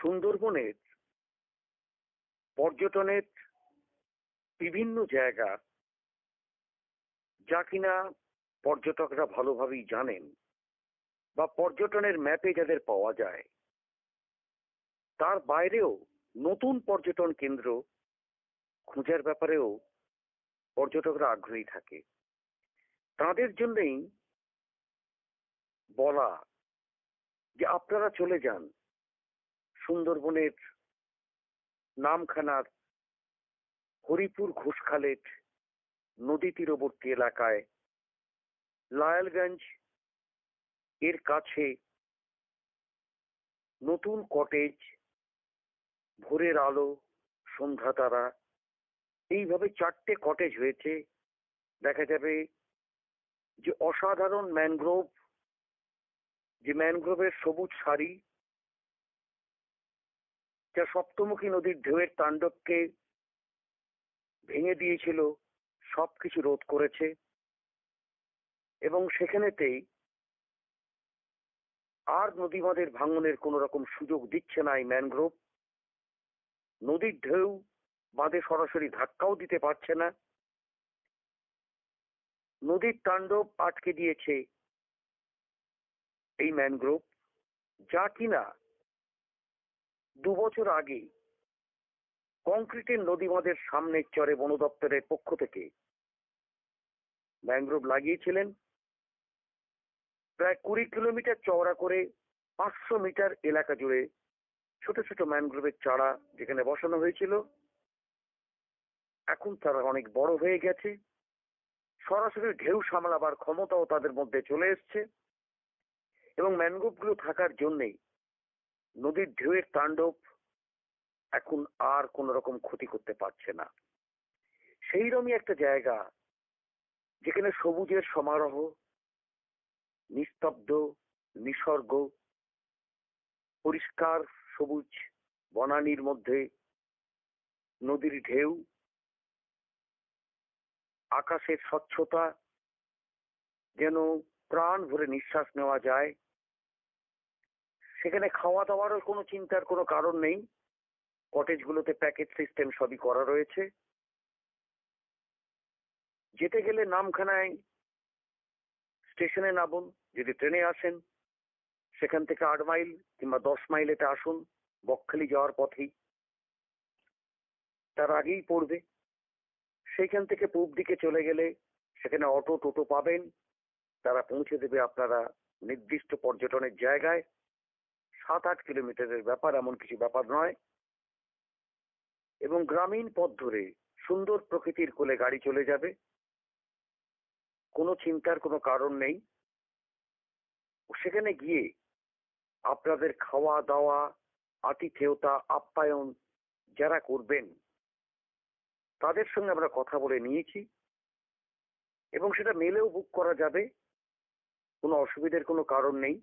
সুন্দরবনের পর্যটনের বিভিন্ন জায়গা যা কিনা পর্যটকরা ভালোভাবেই জানেন বা পর্যটনের ম্যাপে যাদের পাওয়া যায়, তার বাইরেও নতুন পর্যটন কেন্দ্র খোঁজার ব্যাপারেও পর্যটকরা আগ্রহী থাকে। তাদের জন্যই বলা যে আপনারা চলে যান সুন্দরবনের নামখানার হরিপুর ঘোষখালের নদী তীরবর্তী এলাকায় লায়ালগঞ্জ এর কাছে নতুন কটেজ ভোরের আলো, সন্ধ্যা তারা, এইভাবে চারটে কটেজ হয়েছে। দেখা যাবে যে অসাধারণ ম্যানগ্রোভ যে ম্যানগ্রোভের সবুজ সারি যা সপ্তমুখী নদীর ঢেউয়ের তাণ্ডবকে ভেঙে দিয়েছিল, সবকিছু রোধ করেছে এবং সেখানেতেই আর নদীবাঁধের ভাঙনের কোন রকম সুযোগ দিচ্ছে না এই ম্যানগ্রোভ। নদীর ঢেউ বাঁধে সরাসরি ধাক্কাও দিতে পারছে না। নদীর তাণ্ডব আটকে দিয়েছে এই ম্যানগ্রোভ, যা কিনা দু বছর আগে কংক্রিটের নদীবাঁধের সামনের চরে বন দপ্তরের পক্ষ থেকে ম্যানগ্রোভ লাগিয়েছিলেন। প্রায় কুড়ি কিলোমিটার চওড়া করে পাঁচশো মিটার এলাকা জুড়ে ছোট ছোট ম্যানগ্রোভের চারা যেখানে বসানো হয়েছিল। এখন তারা অনেক বড় হয়ে গেছে। সরাসরি ঢেউ সামলাবার ক্ষমতাও তাদের মধ্যে চলে এসছে। এবং ম্যানগ্রোভগুলো থাকার জন্যেই নদীর ঢেউয়ের তাণ্ডব এখন আর কোন রকম ক্ষতি করতে পারছে না। সেই সেইরকমই একটা জায়গা যেখানে সবুজের সমারোহ, নিস্তব্ধ, নিসর্গ, পরিষ্কার সবুজ বনানীর মধ্যে নদীর ঢেউ, আকাশের স্বচ্ছতা যেন প্রাণ ভরে নিঃশ্বাস নেওয়া যায়। সেখানে খাওয়া দাওয়ারও কোনো চিন্তার কোনো কারণ নেই। কটেজগুলোতে প্যাকেজ সিস্টেম সবই করা রয়েছে। যেতে গেলে নামখানায় স্টেশনে নামুন, যদি ট্রেনে আসেন, সেখান থেকে আট মাইল কিংবা দশ মাইলেতে আসুন, বকখালি যাওয়ার পথেই। তার আগেই পড়বে। সেইখান থেকে পূব দিকে চলে গেলে সেখানে অটো টোটো পাবেন। তারা পৌঁছে দেবে আপনারা নির্দিষ্ট পর্যটনের জায়গায়। সাত আট কিলোমিটারের ব্যাপার এমন কিছু ব্যাপার নয়। এবং গ্রামীণ পথ ধরে সুন্দর প্রকৃতির কোলে গাড়ি চলে যাবে। কোনো চিন্তার কোনো কারণ নেই। সেখানে গিয়ে আপনাদের খাওয়া দাওয়া আতিথেয়তা, আপ্যায়ন যারা করবেন, তাদের সঙ্গে আমরা কথা বলে নিয়েছি। এবং সেটা মেলেও বুক করা যাবে। কোনো অসুবিধার কোনো কারণ নেই।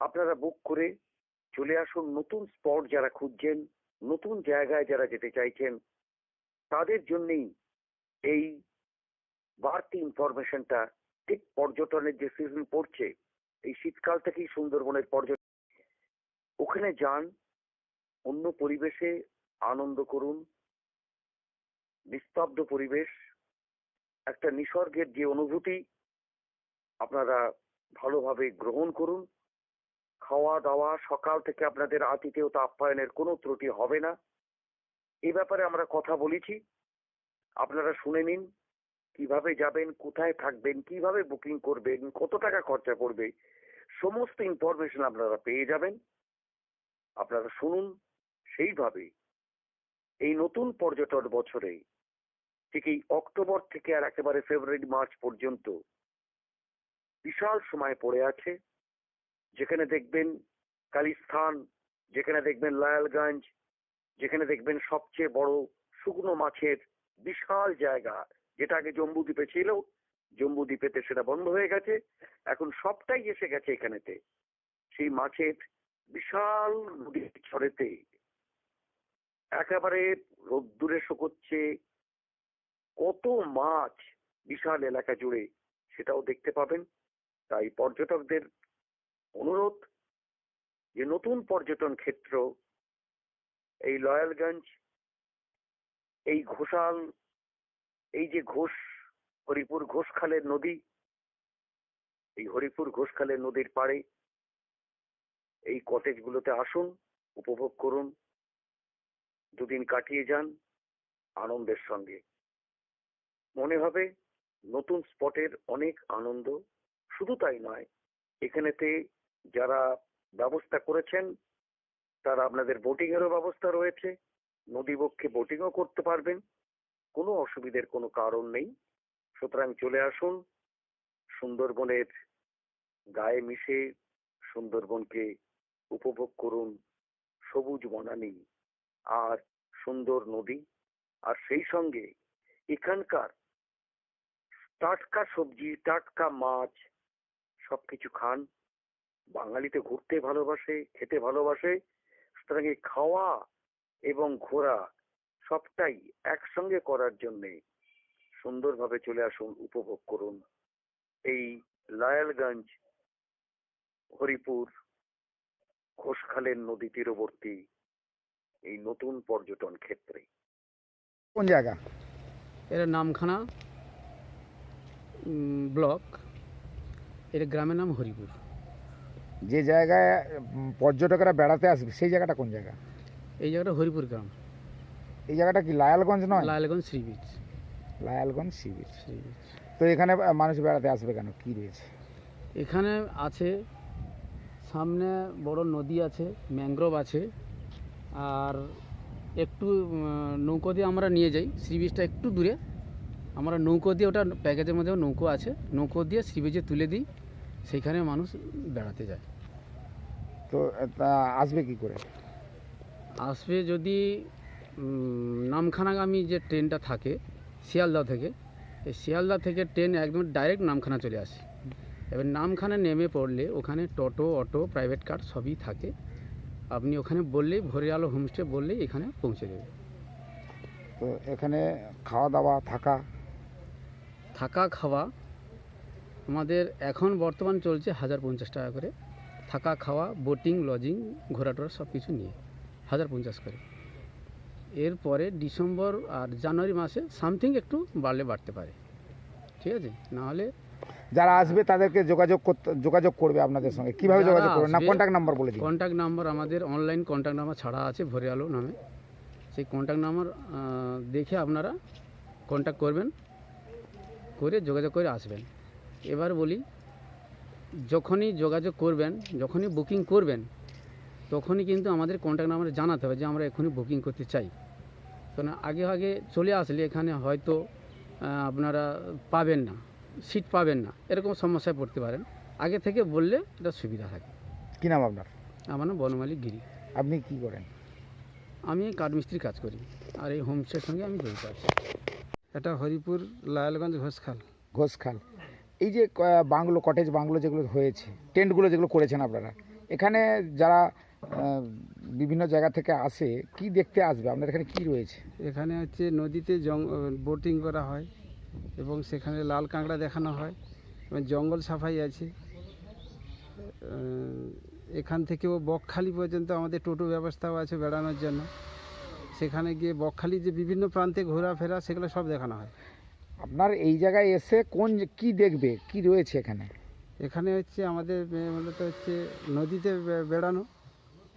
আপনারা বুক করে চলে আসুন। নতুন স্পট যারা খুঁজছেন, নতুন জায়গায় যারা যেতে চাইছেন, তাদের জন্যেই এই বাড়তি ইনফরমেশনটা ঠিক পর্যটনের যে সিজন পড়ছে, এই শীতকাল থেকেই সুন্দরবনের পর্যটন। ওখানে যান, অন্য পরিবেশে আনন্দ করুন, নিস্তব্ধ পরিবেশ, একটা নিসর্গের যে অনুভূতি, আপনারা ভালোভাবে গ্রহণ করুন। খাওয়া দাওয়া সকাল থেকে আপনাদের আতিথেয়তা আপ্যায়নের কোনো ত্রুটি হবে না। এ ব্যাপারে আমরা কথা বলেছি। আপনারা শুনে নিন, কীভাবে যাবেন, কোথায় থাকবেন, কীভাবে বুকিং করবেন, কত টাকা খরচা পড়বে, সমস্ত ইনফরমেশন আপনারা পেয়ে যাবেন। আপনারা শুনুন, সেইভাবে এই নতুন পর্যটন বছরে ঠিক এই অক্টোবর থেকে আর একেবারে ফেব্রুয়ারি, মার্চ পর্যন্ত বিশাল সময় পড়ে আছে। যেখানে দেখবেন কালিস্থান, যেখানে দেখবেন লায়ালগঞ্জ, যেখানে দেখবেন সবচেয়ে বড় শুকনো মাছের বিশাল জায়গা, যেটা আগে জম্বুদ্বীপে ছিল জম্বুদ্বীপেতে সেটা বন্ধ হয়ে গেছে, এখন সবটাই এসে গেছে এখানেতে। সেই মাছের বিশাল নদীর ছড়েতে একেবারে রোদ্দুরে শুকোচ্ছে, কত মাছ বিশাল এলাকা জুড়ে সেটাও দেখতে পাবেন। তাই পর্যটকদের অনুরোধ যে নতুন পর্যটন ক্ষেত্র, এই লয়ালগঞ্জ, এই ঘোষাল, এই যে ঘোষ, হরিপুর ঘোষখালের নদী, এই হরিপুর ঘোষখালের নদীর পাড়ে, এই কটেজগুলোতে আসুন, উপভোগ করুন, দুদিন কাটিয়ে যান আনন্দের সঙ্গে। মনে হবে নতুন স্পটের অনেক আনন্দ, শুধু তাই নয়, এখানেতে যারা ব্যবস্থা করেছেন, তারা আপনাদের বোটিং এরও ব্যবস্থা রয়েছে। নদীবক্ষে বোটিংও করতে পারবেন। কোনো অসুবিধের কোনো কারণ নেই। সুতরাং চলে আসুন। সুন্দরবনের গায়ে মিশে সুন্দরবনকে উপভোগ করুন। সবুজ বনানী আর সুন্দর নদী। আর সেই সঙ্গে এখানকার টাটকা সবজি, টাটকা মাছ সবকিছু খান। বাঙালিতে ঘুরতে ভালোবাসে খেতে ভালোবাসে সুতরাং এই খাওয়া এবং ঘোরা সবটাই একসঙ্গে করার জন্যে সুন্দরভাবে চলে আসুন উপভোগ করুন এই লায়ালগঞ্জ হরিপুর ঘোষখালের নদী তীরবর্তী এই নতুন পর্যটন ক্ষেত্রে। কোন জায়গা? এটা নামখানা ব্লক। এটা গ্রামের নাম হরিপুর। যে জায়গায় পর্যটকেরা বেড়াতে আসবে সেই জায়গাটা কোন জায়গা? এই জায়গাটা হরিপুর গ্রাম। এই জায়গাটা কি লায়ালগঞ্জ নয়? Lyalganj sea beach. Lyalganj sea beach. তো এখানে মানুষ বেড়াতে আসবে কেন? কি রয়েছে? এখানে আছে সামনে বড় নদী আছে ম্যানগ্রোভ আছে আর একটু নৌকো দিয়ে আমরা নিয়ে যাই। সি বিচটা একটু দূরে। আমরা নৌকো দিয়ে ওটা প্যাকেজের মধ্যে নৌকো আছে। নৌকো দিয়ে সি বিচে তুলে দিই। সেইখানে মানুষ বেড়াতে যায়। তো তা আসবে কি করে? আসবে যদি নামখানাগামী যে ট্রেনটা থাকে শিয়ালদা থেকে এই শিয়ালদা থেকে ট্রেন একদম ডাইরেক্ট নামখানা চলে আসে। এবার নামখানা নেমে পড়লে ওখানে টোটো অটো প্রাইভেট কার সবই থাকে। আপনি ওখানে বললেই ভোরে আলো হোমস্টে বললেই এখানে পৌঁছে দেবে তো এখানে খাওয়া দাওয়া থাকা? থাকা খাওয়া আমাদের এখন বর্তমান চলছে হাজার পঞ্চাশ টাকা করে থাকা খাওয়া বোটিং লজিং ঘোরাটোরা সব কিছু নিয়ে হাজার পঞ্চাশ করে। এরপরে ডিসেম্বর আর জানুয়ারি মাসে সামথিং একটু বাড়লে বাড়তে পারে। ঠিক আছে? নাহলে যারা আসবে তাদেরকে যোগাযোগ করতে যোগাযোগ করবে আপনাদের সঙ্গে। কীভাবে যোগাযোগ করবে না কন্ট্যাক্ট নাম্বার বলে দিন। কন্ট্যাক্ট নাম্বার আমাদের অনলাইন কন্ট্যাক্ট নাম্বার ছাড়া আছে ভরে আলো নামে। সেই কন্ট্যাক্ট নাম্বার দেখে আপনারা কন্ট্যাক্ট করবেন করে যোগাযোগ করে আসবেন। এবার বলি যখনই যোগাযোগ করবেন যখনই বুকিং করবেন তখনই কিন্তু আমাদের কন্ট্যাক্ট নাম্বার জানাতে হবে যে আমরা এখনই বুকিং করতে চাই। কারণ আগে আগে চলে আসলে এখানে হয়তো আপনারা পাবেন না সিট পাবেন না এরকম সমস্যায় পড়তে পারেন। আগে থেকে বললে এটা সুবিধা থাকে। কি নাম আপনার? আমার নাম বনমালী গিরি। আপনি কি করেন? আমি কাঠমিস্ত্রির কাজ করি আর এই হোমস্টের সঙ্গে আমি জড়িত আছি। এটা হরিপুর লায়ালগঞ্জ ঘোষখাল। ঘোষখাল। এই যে বাংলো কটেজ বাংলো যেগুলো হয়েছে টেন্টগুলো যেগুলো করেছেন আপনারা, এখানে যারা বিভিন্ন জায়গা থেকে আসে, কি দেখতে আসবে? আপনাদের এখানে কি রয়েছে? এখানে হচ্ছে নদীতে জং বোটিং করা হয় এবং সেখানে লাল কাঁকড়া দেখানো হয় এবং জঙ্গল সাফাই আছে। এখান থেকেও বকখালি পর্যন্ত আমাদের টোটো ব্যবস্থাও আছে বেড়ানোর জন্য। সেখানে গিয়ে বকখালি যে বিভিন্ন প্রান্তে ঘোরাফেরা, সেগুলো সব দেখানো হয়। আপনার এই জায়গায় এসে কোন কি দেখবে? কি রয়েছে এখানে? এখানে হচ্ছে আমাদের মূলত হচ্ছে নদীতে বেড়ানো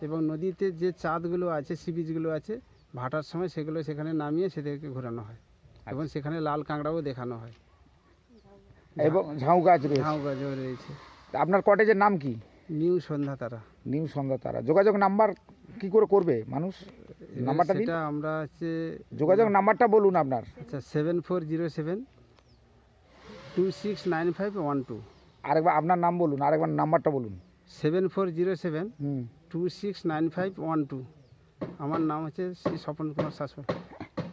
এবং নদীতে যে চাঁদগুলো আছে সি বিচগুলো আছে ভাটার সময় সেগুলো সেখানে নামিয়ে সেদেরকে ঘোরানো হয় এবং সেখানে লাল কাঁকড়াও দেখানো হয়। এবং ঝাউ গাছ রয়েছে। ঝাউ গাছও রয়েছে। আপনার কটেজের নাম কি? নিউ সন্ধ্যা তারা নিউ সন্ধ্যা তারা যোগাযোগ নাম্বার কি করে করবে মানুষ? নাম্বারটা দিন। আমরা হচ্ছে যোগাযোগ নাম্বারটা বলুন আপনার। আচ্ছা seven four zero seven two six nine five one two আরেকবার আপনার নাম বলুন আরেকবার নাম্বারটা বলুন। Seven four zero seven hmm. Two six nine five one two আমার নাম হচ্ছে শ্রী স্বপন কুমার শাসন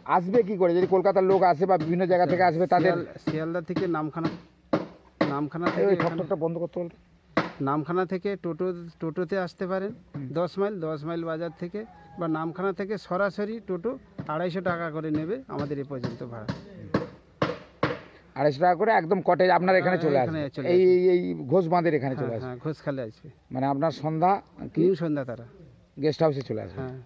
আসবে কি করে? যদি কলকাতার লোক আসে বা বিভিন্ন জায়গা থেকে আসবে তাদের শিয়াল- শিয়ালদা থেকে নামখানা নামখানা থেকে বন্ধ করতে বল নামখানা থেকে টোটো টোটোতে আসতে পারেন। দশ মাইল দশ মাইল বাজার থেকে বা নামখানা থেকে সরাসরি টোটো আড়াইশো টাকা করে নেবে আমাদের এ পর্যন্ত ভাড়া। আড়াইশো টাকা করে একদম কটেজ আপনার এখানে হ্যাঁ, চলে আসে আসবে। এই এই ঘোষ বাঁধের এখানে চলে আসে আসবে। হ্যাঁ ঘোষখালে আছে মানে আপনার সন্ধ্যা কি? সন্ধ্যা তারা। গেস্ট হাউসে চলে আসবে। হ্যাঁ।